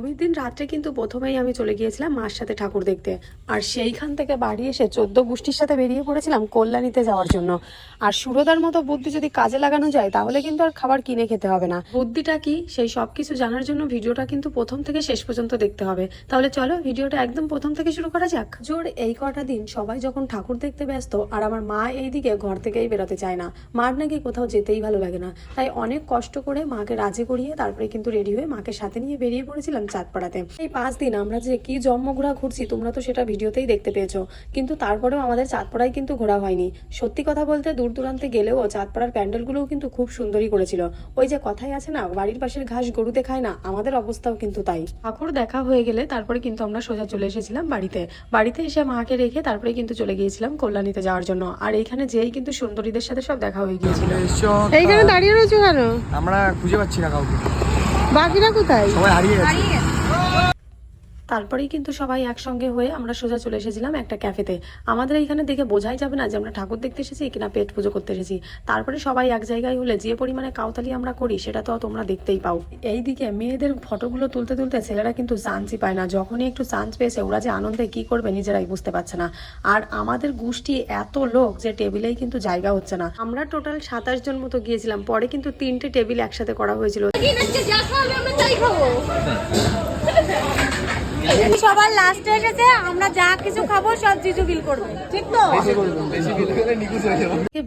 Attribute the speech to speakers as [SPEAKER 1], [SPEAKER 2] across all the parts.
[SPEAKER 1] নবমীর দিন রাত্রে কিন্তু প্রথমেই আমি চলে গিয়েছিলাম মার সাথে ঠাকুর দেখতে। আর সেইখান থেকে বাড়ি এসে চোদ্দ গোষ্ঠীর সাথে বেরিয়ে পড়েছিলাম কল্যাণীতে যাওয়ার জন্য। আর সুরদার মতো বুদ্ধি যদি কাজে লাগানো যায়, তাহলে কিন্তু আর খাবার কিনে খেতে হবে না। বুদ্ধিটা কি? সেই সব কিছু জানার জন্য ভিডিওটা কিন্তু প্রথম থেকে শেষ পর্যন্ত দেখতে হবে। তাহলে চলো ভিডিওটা একদম প্রথম থেকে শুরু করা যাক। জোর এই কটা দিন সবাই যখন ঠাকুর দেখতে ব্যস্ত, আর আমার মা এইদিকে ঘর থেকেই বেরোতে চায় না। মার নাকি কোথাও যেতেই ভালো লাগে না। তাই অনেক কষ্ট করে মাকে রাজি করিয়ে তারপরে কিন্তু রেডি হয়ে মাকে সাথে নিয়ে বেরিয়ে পড়েছিলাম চাঁদপাড়াতে। এই পাঁচ দিন আমরা যে কি জন্ম ঘোরা ঘুরছি তোমরা তো সেটা ভিডিওতেই দেখতে পেয়েছ। কিন্তু তারপরেও আমাদের চাঁদপাড়ায় কিন্তু ঘোরা হয়নি। সত্যি কথা বলতে দূর দূরান্তে গেলেও চাঁদপাড়ার প্যান্ডেলগুলোও কিন্তু খুব সুন্দরই করেছিল। ওই যে কথাই আছে না বাড়ির পাশের ঘাস গরুতে খায় না আমাদের অবস্থাও কিন্তু তাই। ঠাকুর দেখা হয়ে গেলে তারপরে কিন্তু আমরা সোজা চলে এসেছিলাম বাড়িতে। বাড়িতে এসে মাকে রেখে তারপরে কিন্তু চলে গিয়েছিলাম কল্যাণীতে যাওয়ার জন্য। আর এইখানে যেই কিন্তু সুন্দরীদের সাথে সব দেখা হয়ে গিয়েছিল।
[SPEAKER 2] এইখানে দাঁড়িয়ে রয়েছো কেন?
[SPEAKER 3] আমরা খুঁজে পাচ্ছি না কাউকে।
[SPEAKER 2] বাকিরা কোথায়?
[SPEAKER 3] সবাই হারিয়ে গেছে।
[SPEAKER 1] তারপরেই কিন্তু সবাই একসঙ্গে হয়ে আমরা সোজা চলে এসেছিলাম একটা ক্যাফেতে। আমাদের এইখানে দেখে বোঝাই যাবে না যে আমরা ঠাকুর দেখতে এসেছি কিনা পেট পুজো করতে এসেছি। তারপরে সবাই এক জায়গায় হলে যে পরিমাণে কাউতালি আমরা করি সেটা তো তোমরা দেখতেই পাও। এইদিকে মেয়েদের ফটোগুলো তুলতে তুলতে ছেলেরা কিন্তু চান্সই পায় না। যখনই একটু চান্স পেয়েছে ওরা যে আনন্দে কি করবে নিজেরাই বুঝতে পারছে না। আর আমাদের গোষ্ঠী এত লোক যে টেবিলেই কিন্তু জায়গা হচ্ছে না। আমরা টোটাল সাতাশ জন মতো গিয়েছিলাম। পরে কিন্তু তিনটে টেবিল একসাথে করা হয়েছিল।
[SPEAKER 4] সবার লাস্টে এসেছে আমরা যা কিছু খাব সব জিজু বিল করবে। ঠিক তো?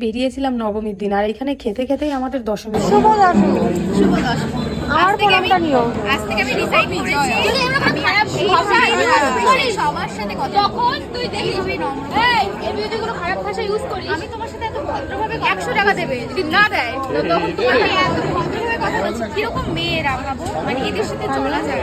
[SPEAKER 1] বেরিয়েছিলাম নবমীর দিন আর এখানে খেতে খেতেই আমাদের দশমী।
[SPEAKER 4] শুভ দশমী। আমার প্রণামটা নিও।
[SPEAKER 5] আজ থেকে আমি ডিসাইড করেছি। যদি খারাপ ভাষা ইউজ করি সবার সাথে কথা তখন তুই দেখবি নম্র এই এই যদি কোনো খারাপ ভাষা ইউজ করিস আমি তোমার সাথে এত ভদ্রভাবে 100 টাকা দেবে যদি না দেয় তো তখন তোমার এত ভদ্রভাবে কীরকম মেয়েরা ভাবো মানে এদের সাথে চলা যায়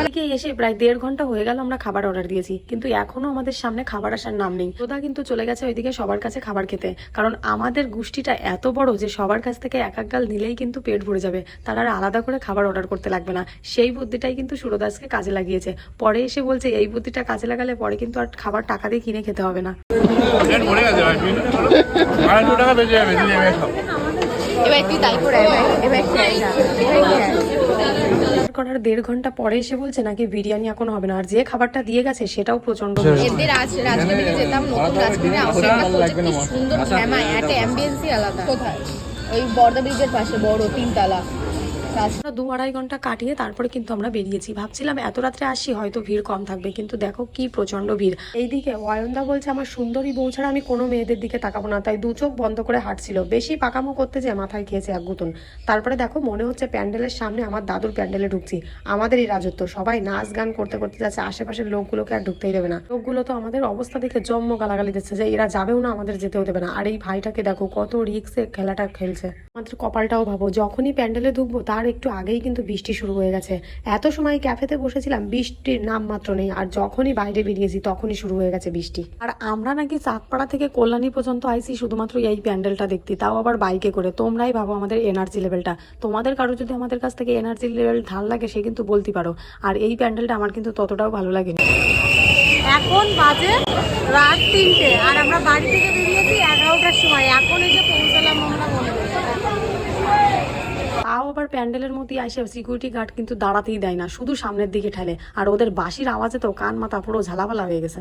[SPEAKER 1] অনেকে এসে প্রায় দেড় ঘণ্টা হয়ে গেল আমরা খাবার অর্ডার দিয়েছি কিন্তু এখনও আমাদের সামনে খাবার আসার নাম নেই। তোদা কিন্তু চলে গেছে ওইদিকে সবার কাছে খাবার খেতে কারণ আমাদের গোষ্ঠীটা এত বড় যে সবার কাছ থেকে এক এক গাল নিলেই কিন্তু পেট ভরে যাবে তারা আর আলাদা করে খাবার অর্ডার করতে লাগবে না। সেই বুদ্ধিটাই কিন্তু সুরদাসকে কাজে লাগিয়েছে। পরে এসে বলছে এই বুদ্ধিটা কাজে লাগালে পরে কিন্তু আর খাবার টাকা দিয়ে কিনে খেতে হবে না।
[SPEAKER 3] টাকা
[SPEAKER 5] এবার তুই তাই করে এবার
[SPEAKER 1] করার দেড় ঘণ্টা পরে এসে বলছে নাকি বিরিয়ানি এখন হবে না? আর যে খাবারটা দিয়ে গেছে সেটাও প্রচণ্ড
[SPEAKER 5] এদের রাজ রাজধানীতে যেতাম নতুন রাজধানী আউটলেটটা করছে সুন্দর হ্যামায় একটা অ্যাম্বিয়েন্সই আলাদা। কোথায় ওই বর্দা ব্রিজের পাশে বড় তিনতলা।
[SPEAKER 1] আমরা দু আড়াই ঘণ্টা কাটিয়ে তারপরে কিন্তু আমরা বেরিয়েছি। ভাবছিলাম এত রাত্রে আসি, হয়তো ভিড় কম থাকবে, কিন্তু দেখো কি প্রচণ্ড ভিড়। এইদিকে অয়নদা বলছে, আমার সুন্দরী বউ ছাড়া আমি কোনো মেয়েদের দিকে তাকাবো না। তাই দু চোখ বন্ধ করে হাঁটছিল। বেশি পাকামো করতে যে মাথায় খেয়েছে এক গুতন। তারপরে দেখো মনে হচ্ছে প্যান্ডেলের সামনে আমার দাদুর প্যান্ডেলে ঢুকছি। আমাদেরই রাজত্ব। সবাই নাচ গান করতে করতে যাচ্ছে। আশেপাশের লোকগুলোকে আর ঢুকতেই দেবে না। লোকগুলো তো আমাদের অবস্থা দেখে জম্ম গালাগালি দিচ্ছে যে, এরা যাবেও না, আমাদের যেতেও দেবে না। আর এই ভাইটাকে দেখো কত রিক্সে খেলাটা খেলছে। আমাদের কপালটাও ভাবো, যখনই প্যান্ডেলে ঢুকবো, তার একটু আগেই কিন্তু বৃষ্টি শুরু হয়ে গেছে। এত সময় ক্যাফেতে বসেছিলাম, বৃষ্টির নাম মাত্র নেই। আর যখনই বাইরে বেরিয়েছি, তখনই শুরু হয়ে গেছে বৃষ্টি। আর আমরা নাকি চাঁদপাড়া থেকে কল্যাণী পর্যন্ত আইছি শুধুমাত্র এই প্যান্ডেলটা দেখতে। তাও আবার বাইকে করে। তোমরাই ভাবো আমাদের এনার্জি লেভেলটা। তোমাদের কারও যদি আমাদের কাছ থেকে এনার্জি লেভেল ঢাল লাগে, সে কিন্তু বলতে পারো। আর এই প্যান্ডেলটা আমার কিন্তু ততটাও ভালো লাগেনি।
[SPEAKER 4] এখন বাজে রাত তিনটে। আর আমরা বাড়ি থেকে বেরিয়েছি এগারোটার সময়। এখন এই যে পৌঁছালাম আমরা মনে
[SPEAKER 1] তাও আবার প্যান্ডেলের মধ্যে আসে সিকিউরিটি গার্ড কিন্তু দাঁড়াতেই দেয় না, শুধু সামনের দিকে ঠেলে। আর ওদের বাঁশির আওয়াজে তো কান মাথা পুরো ঝালাপালা হয়ে গেছে।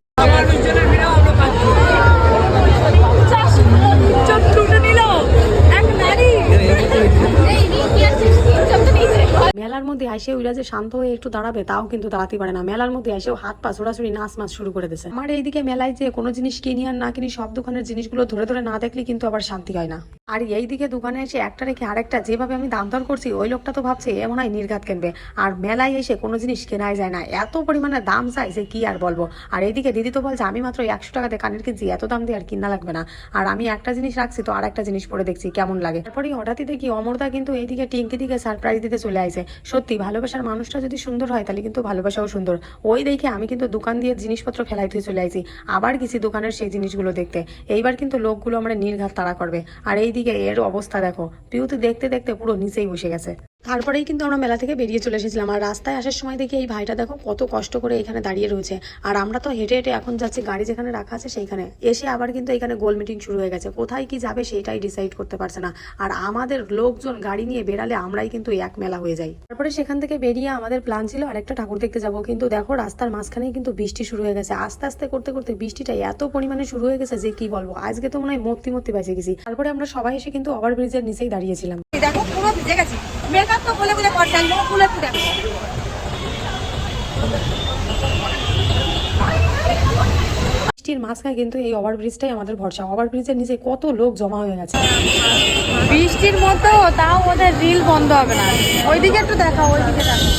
[SPEAKER 1] মেলার মধ্যে এসে ওইরা যে শান্ত হয়ে একটু দাঁড়াবে, তাও কিন্তু দাঁড়াতে পারে না। মেলার মধ্যে এসেও হাত পা ছোড়াছুড়ি, নাচ নাচ শুরু করে দিয়েছে। আমার এইদিকে মেলায় যে কোনো জিনিস কিনি আর না কিনি, সব দোকানের জিনিসগুলো ধরে ধরে না দেখলে কিন্তু আবার শান্তি হয় না। আর এইদিকে দোকানে এসে একটা রেখে আরেকটা, যেভাবে আমি দাম দর করছি, ওই লোকটা তো ভাবছে, এ মনে হয় নির্ঘাত কিনবে। আর মেলায় এসে কোনো জিনিস কেনাই যায় না। এত পরিমাণে দাম চাই যে কি আর বলব। আর এইদিকে দিদি তো বলছে, আমি মাত্র একশো টাকাতে কানের কিনছি, এত দাম দিয়ে আর কিনা লাগবে না। আর আমি একটা জিনিস রাখছি তো আর একটা জিনিস পরে দেখছি, কেমন লাগে। তারপরে হঠাৎই দেখি অমরদা কিন্তু এইদিকে টিঙ্কি দিকে সারপ্রাইজ দিতে চলে আসে সত্যি, ভালোবাসার মানুষটা যদি সুন্দর হয় তাহলে কিন্তু ভালোবাসাও সুন্দর। ওই দেখে আমি কিন্তু দোকান দিয়ে জিনিসপত্র ফেলাইতে চলে আইছি। আবার গেছি দোকানের সেই জিনিসগুলো দেখতে। এইবার কিন্তু লোকগুলো আমরা নির্ঘাত তাড়া করবে। আর এইদিকে এর অবস্থা দেখো, পিউতে দেখতে দেখতে পুরো নিচেই বসে গেছে। তারপরেই কিন্তু আমরা মেলা থেকে বেরিয়ে চলে এসেছিলাম। আর রাস্তায় আসার সময় দেখি এই ভাইটা দেখো কত কষ্ট করে এখানে দাঁড়িয়ে রয়েছে। আর আমরা তো হেঁটে হেঁটে এখন যাচ্ছি, গাড়ি যেখানে রাখা আছে সেইখানে। এসে আবার কিন্তু এখানে গোল মিটিং শুরু হয়ে গেছে। কোথায় কি যাবে সেটাই ডিসাইড করতে পারছে না। আর আমাদের লোকজন গাড়ি নিয়ে বেরালে আমরাই কিন্তু এক মেলা হয়ে যাই। তারপরে সেখান থেকে বেরিয়ে আমাদের প্ল্যান ছিল আরেকটা ঠাকুর দেখতে যাব। কিন্তু দেখো রাস্তার মাঝখানেই কিন্তু বৃষ্টি শুরু হয়ে গেছে। আস্তে আস্তে করতে করতে বৃষ্টিটা এত পরিমাণে শুরু হয়ে গেছে যে কি বলব? আজকে তো মনে হয় মূর্তি মূর্তি বেঁচে গেছি। তারপরে আমরা সবাই এসে কিন্তু ওভারব্রিজের নিচেই দাঁড়িয়েছিলাম।
[SPEAKER 4] দেখো পুরো ভিজে গেছি। মেকআপ তো বলে বলে করতে লোক একটু দেখো
[SPEAKER 1] বৃষ্টির মাঝখানে কিন্তু এই ওভারব্রিজটাই আমাদের ভরসা। ওভারব্রিজের নিচে কত লোক জমা হয়ে গেছে।
[SPEAKER 4] বৃষ্টির মধ্যেও তাও ওদের রিল বন্ধ হবে না। ওইদিকে একটু দেখা ওইদিকে দেখো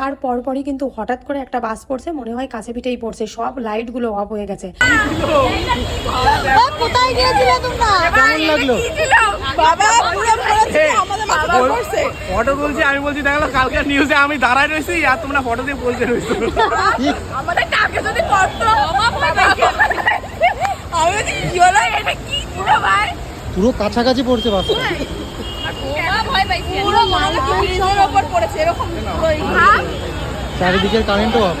[SPEAKER 1] তার পরপরই কিন্তু হঠাৎ করে একটা বাস পড়ছে মনে হয় কাছে পিঠেই পড়ছে সব লাইটগুলো অফ হয়ে গেছে।
[SPEAKER 4] কোথায় গিয়েছিলে তোমরা?
[SPEAKER 3] কেমন লাগল?
[SPEAKER 4] বাবা পুরো আমাদের মাথা পড়ছে।
[SPEAKER 3] ফটো বলছি আমি বলছি দেখল কালকে নিউজে আমি দাঁড়ায় রয়েছি আর তোমরা ফটো দিয়ে বলতে রয়েছো।
[SPEAKER 4] আমাদের টাকে যদি পড়তো আমি কি হলো? এটা কি? পুরো ভাই
[SPEAKER 6] পুরো কাছাকাছি পড়ছে বাসটা
[SPEAKER 5] ভয় পাইছি
[SPEAKER 4] পুরো ওপর পড়েছে এরকম
[SPEAKER 6] চারিদিকের কারেন্টও অফ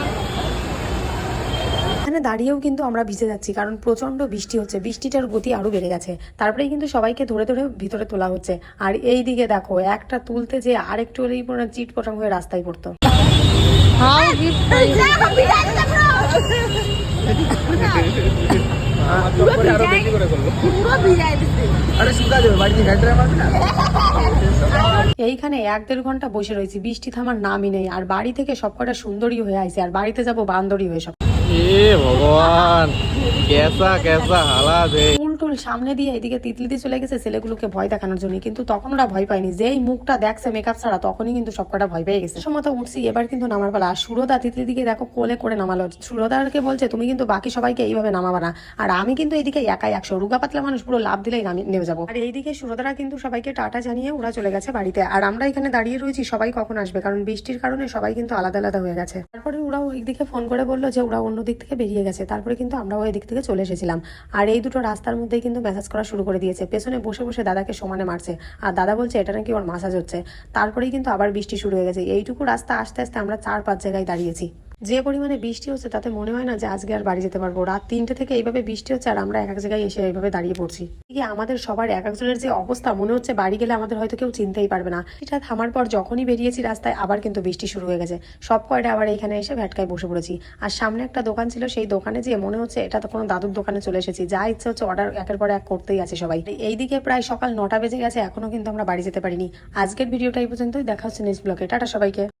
[SPEAKER 1] এখানে দাঁড়িয়েও কিন্তু আমরা ভিজে যাচ্ছি কারণ প্রচণ্ড বৃষ্টি হচ্ছে বৃষ্টিটার গতি আরও বেড়ে গেছে তারপরেই কিন্তু সবাইকে ধরে ধরে ভিতরে তোলা হচ্ছে আর এই দিকে দেখো একটা তুলতে যে আর একটু চিট পটাং হয়ে রাস্তায় পড়তো
[SPEAKER 2] হাউ গিফট
[SPEAKER 4] পুরো ভিজাই দিচ্ছে
[SPEAKER 3] আরে শুকা যাবে বাড়িতে গাড়ি ড্রাইভার না?
[SPEAKER 1] এইখানে এক দেড় ঘণ্টা বসে রয়েছি বৃষ্টি থামার নামই নেই আর বাড়ি থেকে সবকটা সুন্দরী হয়ে আইছে আর বাড়িতে যাব বান্দরী হয়ে সব
[SPEAKER 6] এ ভগবান কেসা কেসা হালাত
[SPEAKER 1] টুল সামনে দিয়ে এদিকে তিতলিতে চলে গেছে ছেলেগুলোকে ভয় দেখানোর জন্য। কিন্তু তখন ওরা ভয় পায়নি। যেই মুখটা দেখছে মেকআপ ছাড়া, তখনই কিন্তু সবকটা ভয় পেয়ে গেছে। সময় উঠছি, এবার কিন্তু নামার পালা। আর সুরদা তিতলি দিকে দেখো কোলে করে নামালো। সুরদারকে বলছে, তুমি কিন্তু বাকি সবাইকে এইভাবে নামাবা না। আর আমি কিন্তু এদিকে একাই একশো। রুগা পাতলা মানুষ, পুরো লাভ দিলেই নামি নেমে যাব। আর এইদিকে সুরদারা কিন্তু সবাইকে টাটা জানিয়ে ওরা চলে গেছে বাড়িতে। আর আমরা এখানে দাঁড়িয়ে রয়েছি, সবাই কখন আসবে? কারণ বৃষ্টির কারণে সবাই কিন্তু আলাদা আলাদা হয়ে গেছে। তারপরে ওরা ওই দিকে ফোন করে বলল যে, ওরা অন্য দিক থেকে বেরিয়ে গেছে। তারপরে কিন্তু আমরা ওই দিক থেকে চলে এসেছিলাম। আর এই দুটো রাস্তার মধ্যেই কিন্তু ম্যাসাজ করা শুরু করে দিয়েছে। পেছনে বসে বসে দাদাকে সমানে মারছে। আর দাদা বলছে, এটা নাকি ওর মাসাজ হচ্ছে? তারপরেই কিন্তু আবার বৃষ্টি শুরু হয়ে গেছে। এইটুকু রাস্তা আস্তে আস্তে আমরা চার পাঁচ জায়গায় দাঁড়িয়েছি। যে পরিমাণে বৃষ্টি হচ্ছে, তাতে মনে হয় না যে আজকে আর বাড়ি যেতে পারব। রাত তিনটে থেকে এইভাবে বৃষ্টি হচ্ছে আর আমরা এক এক জায়গায় এসে এইভাবে দাঁড়িয়ে পড়ছি। এদিকে আমাদের সবার এক একজনের যে অবস্থা, মনে হচ্ছে বাড়ি গেলে আমাদের হয়তো কেউ চিনতেই পারবে না। এটা থামার পর যখনই বেরিয়েছি রাস্তায়, আবার কিন্তু বৃষ্টি শুরু হয়ে গেছে। সব কয়টা আবার এখানে এসে ভ্যাটকায় বসে পড়েছি। আর সামনে একটা দোকান ছিল, সেই দোকানে যেয়ে মনে হচ্ছে এটা তো কোনো দাদুর দোকানে চলে এসেছি। যা ইচ্ছে হচ্ছে অর্ডার একের পর এক করতেই আছে সবাই। এইদিকে প্রায় সকাল নটা বেজে গেছে, এখনও কিন্তু আমরা বাড়ি যেতে পারিনি। আজকের ভিডিওটা এই পর্যন্তই। দেখা হচ্ছে নেক্সট ব্লগে টাটা সবাইকে।